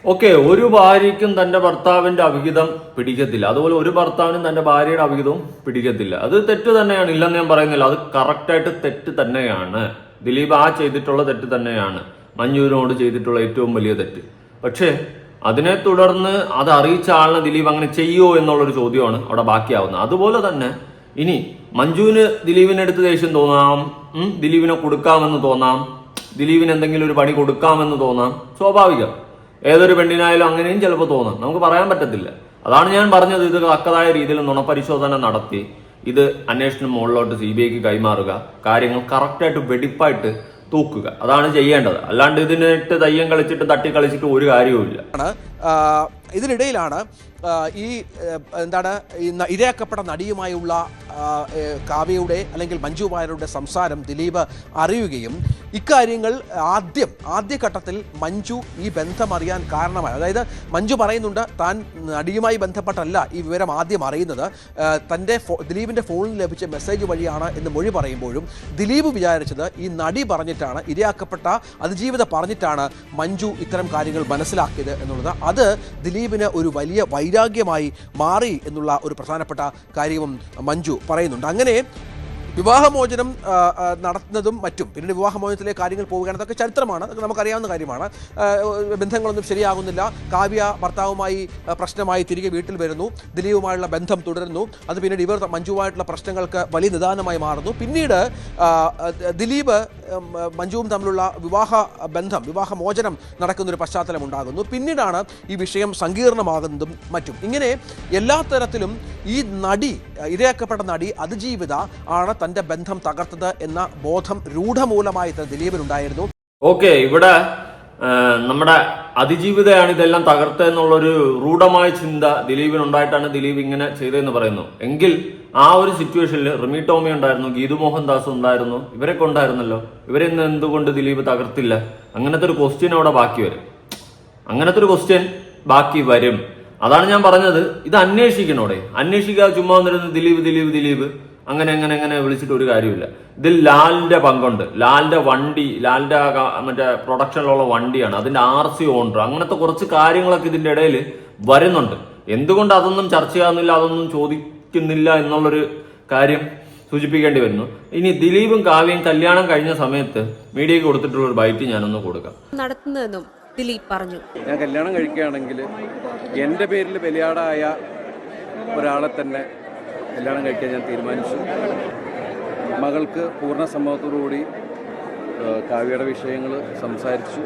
ഓക്കെ ഒരു ഭാര്യയ്ക്കും തന്റെ ഭർത്താവിന്റെ അവിഹിതം പിടിക്കത്തില്ല. അതുപോലെ ഒരു ഭർത്താവിനും തന്റെ ഭാര്യയുടെ അവിഹിതവും പിടിക്കത്തില്ല. അത് തെറ്റ് തന്നെയാണ്. ഇല്ലെന്ന് ഞാൻ പറയുന്നില്ല. അത് കറക്റ്റായിട്ട് തെറ്റ് തന്നെയാണ്. ദിലീപ് ആ ചെയ്തിട്ടുള്ള തെറ്റ് തന്നെയാണ്. മഞ്ജുവിനോട് ചെയ്തിട്ടുള്ള ഏറ്റവും വലിയ തെറ്റ്. പക്ഷേ അതിനെ തുടർന്ന് അത് അറിയിച്ച ആളിനെ ദിലീപ് അങ്ങനെ ചെയ്യുമോ എന്നുള്ളൊരു ചോദ്യമാണ് അവിടെ ബാക്കിയാവുന്നത്. അതുപോലെ തന്നെ ഇനി മഞ്ജുവിന് ദിലീപിനെടുത്ത് ദേഷ്യം തോന്നാം. ദിലീപിനെ കൊടുക്കാമെന്ന് തോന്നാം. ദിലീപിന് എന്തെങ്കിലും ഒരു പണി കൊടുക്കാമെന്ന് തോന്നാം. സ്വാഭാവികം. ഏതൊരു പെണ്ണിനായാലും അങ്ങനെയും ചിലപ്പോൾ തോന്നും. നമുക്ക് പറയാൻ പറ്റത്തില്ല. അതാണ് ഞാൻ പറഞ്ഞത്. ഇത് തക്കതായ രീതിയിൽ നുണപരിശോധന നടത്തി. ഇത് അന്വേഷണം മുകളിലോട്ട് സി ബി ഐക്ക് കൈമാറുക. കാര്യങ്ങൾ കറക്റ്റായിട്ട് വെടിപ്പായിട്ട് തൂക്കുക. അതാണ് ചെയ്യേണ്ടത്. അല്ലാണ്ട് ഇതിനിട്ട് തയ്യം കളിച്ചിട്ട് തട്ടി കളിച്ചിട്ട് ഒരു കാര്യവുമില്ല. ഇതിനിടയിലാണ് ഈ എന്താണ് ഇരയാക്കപ്പെട്ട നടിയുമായുള്ള കാവ്യയുടെ അല്ലെങ്കിൽ മഞ്ജു വാര്യരുടെ സംസാരം ദിലീപ് അറിയുകയും ഇക്കാര്യങ്ങൾ ആദ്യം ആദ്യഘട്ടത്തിൽ മഞ്ജു ഈ ബന്ധം അറിയാൻ കാരണമായി. അതായത് മഞ്ജു പറയുന്നുണ്ട് താൻ നടിയുമായി ബന്ധപ്പെട്ടല്ല ഈ വിവരം ആദ്യം അറിയുന്നത്. തന്റെ ഫോ ദിലീപിന്റെ ഫോണിൽ ലഭിച്ച മെസ്സേജ് വഴിയാണ് എന്ന് മൊഴി പറയുമ്പോഴും ദിലീപ് വിചാരിച്ചത് ഈ നടി പറഞ്ഞിട്ടാണ് ഇരയാക്കപ്പെട്ട അതിജീവിത പറഞ്ഞിട്ടാണ് മഞ്ജു ഇത്തരം കാര്യങ്ങൾ മനസ്സിലാക്കിയത് എന്നുള്ളത്. അത് ദിലീപിന് ഒരു വലിയ വൈരാഗ്യമായി മാറി എന്നുള്ള ഒരു പ്രധാനപ്പെട്ട കാര്യവും മഞ്ജു പറയുന്നുണ്ട്. അങ്ങനെ വിവാഹമോചനം നടത്തുന്നതും മറ്റും. പിന്നീട് വിവാഹമോചനത്തിലെ കാര്യങ്ങൾ പോവുകയാണ്. അതൊക്കെ ചരിത്രമാണ്. അതൊക്കെ നമുക്കറിയാവുന്ന കാര്യമാണ്. ബന്ധങ്ങളൊന്നും ശരിയാകുന്നില്ല. കാവ്യ ഭർത്താവുമായി പ്രശ്നമായി തിരികെ വീട്ടിൽ വരുന്നു. ദിലീപുമായുള്ള ബന്ധം തുടരുന്നു. അത് പിന്നീട് ഇവർ മഞ്ജുവായിട്ടുള്ള പ്രശ്നങ്ങൾക്ക് വലിയ നിദാനമായി മാറുന്നു. പിന്നീട് ദിലീപ് മഞ്ജുവും തമ്മിലുള്ള വിവാഹ ബന്ധം വിവാഹമോചനം നടക്കുന്നൊരു പശ്ചാത്തലം ഉണ്ടാകുന്നു. പിന്നീടാണ് ഈ വിഷയം സങ്കീർണമാകുന്നതും മറ്റും. ഇങ്ങനെ എല്ലാ തരത്തിലും ഈ നടി ഇരയാക്കപ്പെട്ട നടി അതിജീവിത ആണ് തന്റെ ബന്ധം തകർത്തത് എന്ന ബോധം രൂഢമൂലമായി തന്നെ ദിലീപിനുണ്ടായിരുന്നു. ഓക്കെ ഇവിടെ നമ്മുടെ അതിജീവിതയാണ് ഇതെല്ലാം തകർത്തെന്നുള്ളൊരു റൂഢമായ ചിന്ത ദിലീപിനുണ്ടായിട്ടാണ് ദിലീപ് ഇങ്ങനെ ചെയ്തതെന്ന് പറയുന്നു. എങ്കിൽ ആ ഒരു സിറ്റുവേഷനിൽ റിമി ടോമി ഉണ്ടായിരുന്നു ഗീതു മോഹൻദാസ് ഉണ്ടായിരുന്നു ഇവരൊക്കെ ഉണ്ടായിരുന്നല്ലോ. ഇവരെന്ന് എന്തുകൊണ്ട് ദിലീപ് തകർത്തില്ല? അങ്ങനത്തെ ഒരു ക്വസ്റ്റ്യൻ അവിടെ ബാക്കി വരും. അങ്ങനത്തെ ഒരു ക്വസ്റ്റ്യൻ ബാക്കി വരും. അതാണ് ഞാൻ പറഞ്ഞത്. ഇത് അന്വേഷിക്കണോടെ? അന്വേഷിക്കാതെ ചുമ്മാ വന്നിരുന്നു ദിലീപ് ദിലീപ് ദിലീപ്. അങ്ങനെ അങ്ങനെ അങ്ങനെ വിളിച്ചിട്ട് ഒരു കാര്യമില്ല ഇതിൽ ലാലിന്റെ പങ്കുണ്ട്. ലാലിന്റെ വണ്ടി ലാലിന്റെ മറ്റേ പ്രൊഡക്ഷനിലുള്ള വണ്ടിയാണ്. അതിന്റെ ആർ സി ഓണർ. അങ്ങനത്തെ കുറച്ച് കാര്യങ്ങളൊക്കെ ഇതിന്റെ ഇടയിൽ വരുന്നുണ്ട്. എന്തുകൊണ്ട് അതൊന്നും ചർച്ച ചെയ്യാവുന്നില്ല അതൊന്നും ചോദിക്കുന്നില്ല എന്നുള്ളൊരു കാര്യം സൂചിപ്പിക്കേണ്ടി വരുന്നു. ഇനി ദിലീപും കാവ്യയും കല്യാണം കഴിഞ്ഞ സമയത്ത് മീഡിയക്ക് കൊടുത്തിട്ടുള്ള ഒരു ബൈറ്റ് ഞാനൊന്ന് കൊടുക്കാം. നടത്തുന്നതെന്നും ദിലീപ് പറഞ്ഞു. ഞാൻ കല്യാണം കഴിക്കുകയാണെങ്കിൽ എന്റെ പേരിൽ ബലിയാടായ ഒരാളെ തന്നെ കല്യാണം കഴിക്കാൻ ഞാൻ തീരുമാനിച്ചു. മകൾക്ക് പൂർണ സമ്മതത്തോടുകൂടി കാവ്യയുടെ വിഷയങ്ങൾ സംസാരിച്ചു.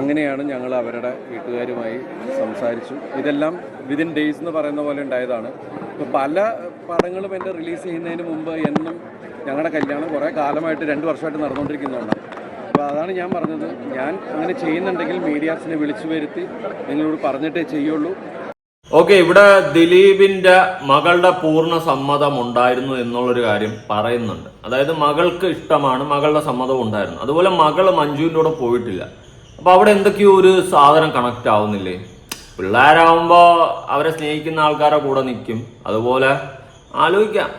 അങ്ങനെയാണ് ഞങ്ങൾ അവരുടെ വീട്ടുകാരുമായി സംസാരിച്ചു. ഇതെല്ലാം വിതിൻ ഡേയ്സ് എന്ന് പറയുന്ന പോലെ ഉണ്ടായതാണ്. ഇപ്പോൾ പല പടങ്ങളും എന്റെ റിലീസ് ചെയ്യുന്നതിന് മുമ്പ് എന്നും ഞങ്ങളുടെ കല്യാണം കുറേ കാലമായിട്ട് രണ്ട് വർഷമായിട്ട് നടന്നുകൊണ്ടിരിക്കുന്നതാണ്. അപ്പോൾ അതാണ് ഞാൻ പറഞ്ഞത്. ഞാൻ അങ്ങനെ ചെയ്യുന്നുണ്ടെങ്കിൽ മീഡിയാസിനെ വിളിച്ചു വരുത്തി നിങ്ങളോട് പറഞ്ഞിട്ടേ ചെയ്യുള്ളൂ. ഓക്കെ ഇവിടെ ദിലീപിന്റെ മകളുടെ പൂർണ സമ്മതം ഉണ്ടായിരുന്നു എന്നുള്ളൊരു കാര്യം പറയുന്നുണ്ട്. അതായത് മകൾക്ക് ഇഷ്ടമാണ് മകളുടെ സമ്മതം ഉണ്ടായിരുന്നു. അതുപോലെ മകൾ മഞ്ജുവിന്റെ കൂടെ പോയിട്ടില്ല. അപ്പൊ അവിടെ എന്തൊക്കെയോ ഒരു സാധനം കണക്ട് ആവുന്നില്ലേ? പിള്ളേരാകുമ്പോ അവരെ സ്നേഹിക്കുന്ന ആൾക്കാരെ കൂടെ നിൽക്കും അതുപോലെ ആലോചിക്കാം.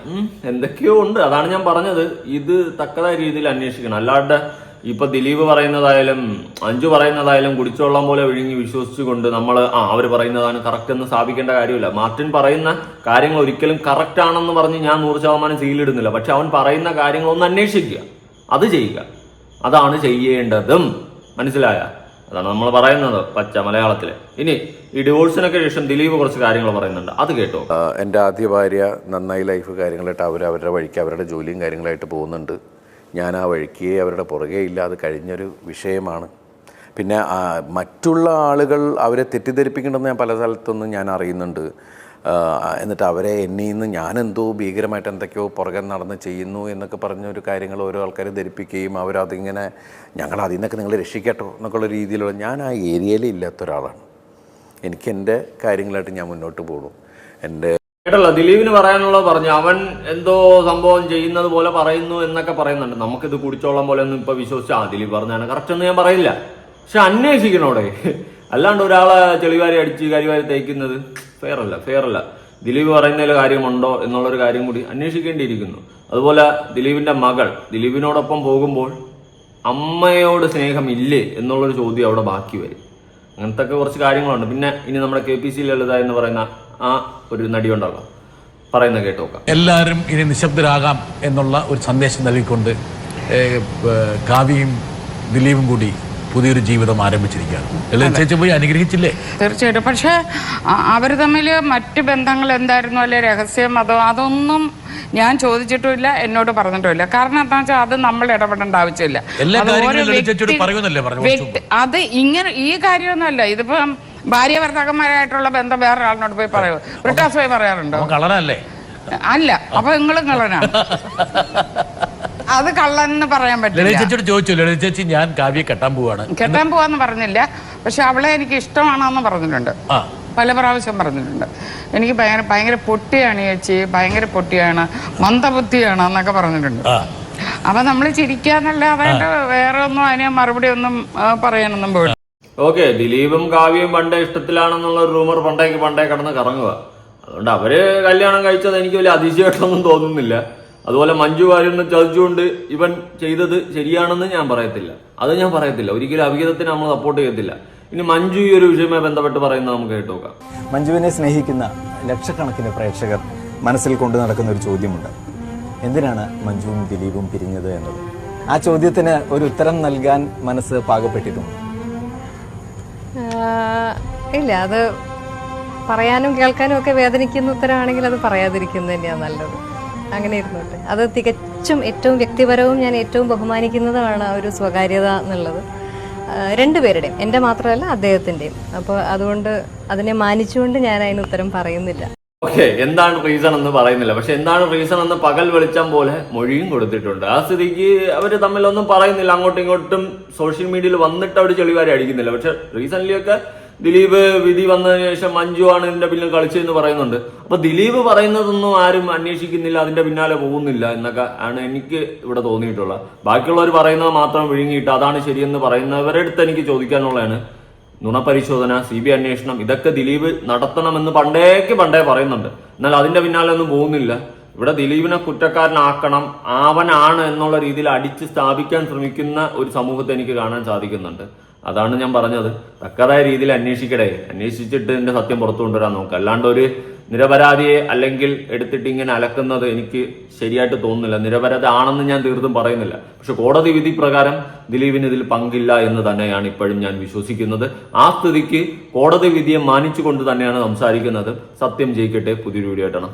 എന്തൊക്കെയോ ഉണ്ട്. അതാണ് ഞാൻ പറഞ്ഞത്. ഇത് തക്കതായ രീതിയിൽ അന്വേഷിക്കണം. അല്ലാണ്ട് ഇപ്പൊ ദിലീപ് പറയുന്നതായാലും അഞ്ചു പറയുന്നതായാലും കുടിച്ചോളാൻ പോലെ വിഴുങ്ങി വിശ്വസിച്ചുകൊണ്ട് നമ്മൾ ആ അവർ പറയുന്നതാണ് കറക്റ്റ് എന്ന് സ്ഥാപിക്കേണ്ട കാര്യമില്ല. മാർട്ടിൻ പറയുന്ന കാര്യങ്ങൾ ഒരിക്കലും കറക്റ്റ് ആണെന്ന് പറഞ്ഞ് ഞാൻ നൂറ് ശതമാനം സീലിടുന്നില്ല പക്ഷെ അവൻ പറയുന്ന കാര്യങ്ങൾ ഒന്ന് അന്വേഷിക്കുക. അത് ചെയ്യുക. അതാണ് ചെയ്യേണ്ടതും. മനസ്സിലായ? അതാണ് നമ്മൾ പറയുന്നത് പച്ച മലയാളത്തിൽ. ഇനി ഈ ഡിവോഴ്സിനൊക്കെ ശേഷം ദിലീപ് കുറച്ച് കാര്യങ്ങൾ പറയുന്നുണ്ട്. അത് കേട്ടോ. എന്റെ ആദ്യ ഭാര്യ നന്നായി ലൈഫ് കാര്യങ്ങളായിട്ട് അവർ അവരുടെ വഴിക്ക് അവരുടെ ജോലിയും കാര്യങ്ങളായിട്ട് പോകുന്നുണ്ട്. ഞാൻ ആ വഴിക്ക് അവരുടെ പുറകെ ഇല്ല അത് കഴിഞ്ഞൊരു വിഷയമാണ്. പിന്നെ മറ്റുള്ള ആളുകൾ അവരെ തെറ്റിദ്ധരിപ്പിക്കണമെന്ന് ഞാൻ പല സ്ഥലത്തൊന്നും ഞാൻ അറിയുന്നുണ്ട്. എന്നിട്ട് അവരെ എന്നിൽ നിന്ന് ഞാനെന്തോ ഭീകരമായിട്ട് എന്തൊക്കെയോ പുറകെ നടന്ന് ചെയ്യുന്നു എന്നൊക്കെ പറഞ്ഞൊരു കാര്യങ്ങൾ ഓരോ ആൾക്കാരെ ധരിപ്പിക്കുകയും അവരതിങ്ങനെ ഞങ്ങൾ അതിൽ നിന്നൊക്കെ നിങ്ങൾ രക്ഷിക്കട്ടോ എന്നൊക്കെയുള്ള രീതിയിലുള്ള ഞാൻ ആ ഏരിയയിൽ ഇല്ലാത്ത ഒരാളാണ്. എനിക്ക് എന്റെ കാര്യങ്ങളായിട്ട് ഞാൻ മുന്നോട്ട് പോകും. എന്റെ കേട്ടല്ലോ ദിലീപിന് പറയാനുള്ളത് പറഞ്ഞു. അവൻ എന്തോ സംഭവം ചെയ്യുന്നത് പോലെ പറയുന്നു എന്നൊക്കെ പറയുന്നുണ്ട്. നമുക്കിത് കുടിച്ചോളം പോലെ ഒന്നും ഇപ്പൊ വിശ്വസിച്ച ആ ദിലീപ് പറഞ്ഞാണ് കറക്റ്റ് എന്ന് ഞാൻ പറയില്ല. പക്ഷെ അന്വേഷിക്കണോടെ അല്ലാണ്ട് ഒരാളെ ചെളിവാരി അടിച്ച് കരിവാരി തേക്കുന്നത് ഫെയർ അല്ല ഫെയർ അല്ല. ദിലീപ് പറയുന്നതിൽ കാര്യമുണ്ടോ എന്നുള്ളൊരു കാര്യം കൂടി അന്വേഷിക്കേണ്ടിയിരിക്കുന്നു. അതുപോലെ ദിലീപിന്റെ മകൾ ദിലീപിനോടൊപ്പം പോകുമ്പോൾ അമ്മയോട് സ്നേഹമില്ലേ എന്നുള്ളൊരു ചോദ്യം അവിടെ ബാക്കി വരും. അങ്ങനത്തെ കുറച്ച് കാര്യങ്ങളുണ്ട്. പിന്നെ ഇനി നമ്മുടെ കെ പി സി ലളിത എന്ന് പറയുന്ന ആ ഒരു നടിയുണ്ടല്ലോ പറയുന്ന കേട്ടു നോക്കാം. എല്ലാവരും ഇനി നിശബ്ദരാകാം എന്നുള്ള ഒരു സന്ദേശം നൽകിക്കൊണ്ട് കാവ്യയും ദിലീപും കൂടി പുതിയൊരു ജീവിതം ആരംഭിച്ചിരിക്കുകയാണ്. ചേച്ചി പോയി അനുഗ്രഹിച്ചില്ലേ? തീർച്ചയായിട്ടും. പക്ഷേ അവർ തമ്മിൽ മറ്റ് ബന്ധങ്ങൾ എന്തായിരുന്നു? അല്ലെ രഹസ്യം അതോ അതൊന്നും ഞാൻ ചോദിച്ചിട്ടുമില്ല എന്നോട് പറഞ്ഞിട്ടുമില്ല. കാരണം എന്താ വെച്ചാൽ അത് നമ്മൾ ഇടപെടേണ്ട ആവശ്യമില്ല. അത് ഇങ്ങനെ ഈ കാര്യമൊന്നുമല്ല. ഇതിപ്പം ഭാര്യ ഭർത്താക്കന്മാരായിട്ടുള്ള ബന്ധം വേറെ ആളിനോട് പോയി പറയൂ. ബ്രിട്ടാസ് പോയി പറയാറുണ്ടോ? കള്ളനല്ലേ? അല്ല അപ്പൊ നിങ്ങളും കള്ളനാ. അത് കള്ളൻ എന്ന് പറയാൻ പറ്റില്ല. ചോദിച്ചു. ലളിത ചേച്ചി ഞാൻ കാവ്യ കെട്ടാൻ പോവാണ്. കെട്ടാൻ പോവാന്ന് പറഞ്ഞില്ല. പക്ഷെ അവളെ എനിക്ക് ഇഷ്ടമാണെന്ന് പറഞ്ഞിട്ടുണ്ട്. പല പ്രാവശ്യം പറഞ്ഞിട്ടുണ്ട്. എനിക്ക് ഭയങ്കര ഭയങ്കര പൊട്ടിയാണ് ചേച്ചി. ഭയങ്കര പൊട്ടിയാണ്. മന്ദബുദ്ധിയാണ് എന്നൊക്കെ പറഞ്ഞിട്ടുണ്ട്. അപ്പൊ നമ്മൾ ചിരിക്കാന്നല്ലാതെ വേറെ ഒന്നും അതിനെ മറുപടി ഒന്നും പറയാനൊന്നും പോയില്ല ഓക്കെ ദിലീപും കാവ്യയും പണ്ടേ ഇഷ്ടത്തിലാണെന്നുള്ള റൂമർ പണ്ടേക്ക് പണ്ടേ കടന്ന് കറങ്ങുക അതുകൊണ്ട് അവർ കല്യാണം കഴിച്ചത് എനിക്ക് വലിയ അതിശയമായിട്ടൊന്നും തോന്നുന്നില്ല. അതുപോലെ മഞ്ജു വാര്യനെ ചതിച്ചുകൊണ്ട് ഇവൻ ചെയ്തത് ശരിയാണെന്ന് ഞാൻ പറയത്തില്ല. അത് ഞാൻ പറയത്തില്ല. ഒരിക്കലും അവിഹിതത്തിന് നമ്മൾ സപ്പോർട്ട് ചെയ്യത്തില്ല. ഇനി മഞ്ജു ഈ ഒരു വിഷയവുമായി ബന്ധപ്പെട്ട് പറയുന്നത് നമുക്ക് കേട്ടോക്കാം മഞ്ജുവിനെ സ്നേഹിക്കുന്ന ലക്ഷക്കണക്കിന് പ്രേക്ഷകർ മനസ്സിൽ കൊണ്ടു നടക്കുന്ന ഒരു ചോദ്യമുണ്ട്. എന്തിനാണ് മഞ്ജുവും ദിലീപും പിരിഞ്ഞത് എന്നത്? ആ ചോദ്യത്തിന് ഒരു ഉത്തരം നൽകാൻ മനസ്സ് പാകപ്പെട്ടിട്ടുണ്ട്? ഇല്ല അത് പറയാനും കേൾക്കാനും ഒക്കെ വേദനിക്കുന്ന ഉത്തരമാണെങ്കിൽ അത് പറയാതിരിക്കുന്നത് തന്നെയാണ് നല്ലത്. അങ്ങനെ ഇരുന്നോട്ടെ. അത് തികച്ചും ഏറ്റവും വ്യക്തിപരവും ഞാൻ ഏറ്റവും ബഹുമാനിക്കുന്നതുമാണ് ഒരു സ്വകാര്യത എന്നുള്ളത്. രണ്ടുപേരുടെയും എന്റെ മാത്രമല്ല അദ്ദേഹത്തിന്റെയും. അപ്പോൾ അതുകൊണ്ട് അതിനെ മാനിച്ചുകൊണ്ട് ഞാൻ അതിന് ഉത്തരം പറയുന്നില്ല. ഓക്കെ എന്താണ് റീസൺ എന്ന് പറയുന്നില്ല. പക്ഷെ എന്താണ് റീസൺ എന്ന് പകൽ വെളിച്ചം പോലെ മൊഴിയും കൊടുത്തിട്ടുണ്ട്. ആ സ്ഥിതിക്ക് അവർ തമ്മിലൊന്നും പറയുന്നില്ല. അങ്ങോട്ടും ഇങ്ങോട്ടും സോഷ്യൽ മീഡിയയിൽ വന്നിട്ട് അവർ ചെളിവാരി അടിക്കുന്നില്ല. പക്ഷെ റീസെന്റ് ഒക്കെ ദിലീപ് വിധി വന്നതിന് ശേഷം മഞ്ജു ആണ് ഇതിന്റെ പിന്നിൽ കളിച്ചതെന്ന് പറയുന്നുണ്ട്. അപ്പൊ ദിലീപ് പറയുന്നതൊന്നും ആരും അന്വേഷിക്കുന്നില്ല. അതിന്റെ പിന്നാലെ പോകുന്നില്ല എന്നൊക്കെ ആണ് എനിക്ക് ഇവിടെ തോന്നിയിട്ടുള്ളത്. ബാക്കിയുള്ളവർ പറയുന്നത് മാത്രം വിഴുങ്ങിയിട്ട് അതാണ് ശരിയെന്ന് പറയുന്നവരുടെ അടുത്ത് എനിക്ക് ചോദിക്കാനുള്ളതാണ്. നുണപരിശോധന സി ബി അന്വേഷണം ഇതൊക്കെ ദിലീപ് നടത്തണമെന്ന് പണ്ടേക്ക് പണ്ടേ പറയുന്നുണ്ട്. എന്നാൽ അതിന്റെ പിന്നാലെ ഒന്നും പോകുന്നില്ല. ഇവിടെ ദിലീപിനെ കുറ്റക്കാരനാക്കണം ആവനാണ് എന്നുള്ള രീതിയിൽ അടിച്ച് സ്ഥാപിക്കാൻ ശ്രമിക്കുന്ന ഒരു സമൂഹത്തെ എനിക്ക് കാണാൻ സാധിക്കുന്നുണ്ട്. അതാണ് ഞാൻ പറഞ്ഞത്. തക്കതായ രീതിയിൽ അന്വേഷിക്കടേ. അന്വേഷിച്ചിട്ട് എന്റെ സത്യം പുറത്തു കൊണ്ടുവരാൻ നോക്കുക അല്ലാണ്ട് ഒരു നിരപരാധിയെ അല്ലെങ്കിൽ എടുത്തിട്ട് ഇങ്ങനെ അലക്കുന്നത് എനിക്ക് ശരിയായിട്ട് തോന്നുന്നില്ല. നിരപരാധി ആണെന്ന് ഞാൻ തീർത്തും പറയുന്നില്ല. പക്ഷെ കോടതി വിധി പ്രകാരം ദിലീപിന് ഇതിൽ പങ്കില്ല എന്ന് തന്നെയാണ് ഇപ്പോഴും ഞാൻ വിശ്വസിക്കുന്നത്. ആ സ്ഥിതിക്ക് കോടതി വിധിയെ മാനിച്ചുകൊണ്ട് തന്നെയാണ് സംസാരിക്കുന്നത്. സത്യം ജയിക്കട്ടെ പുതിയൊരു വീഡിയോ ആയിട്ടാണ്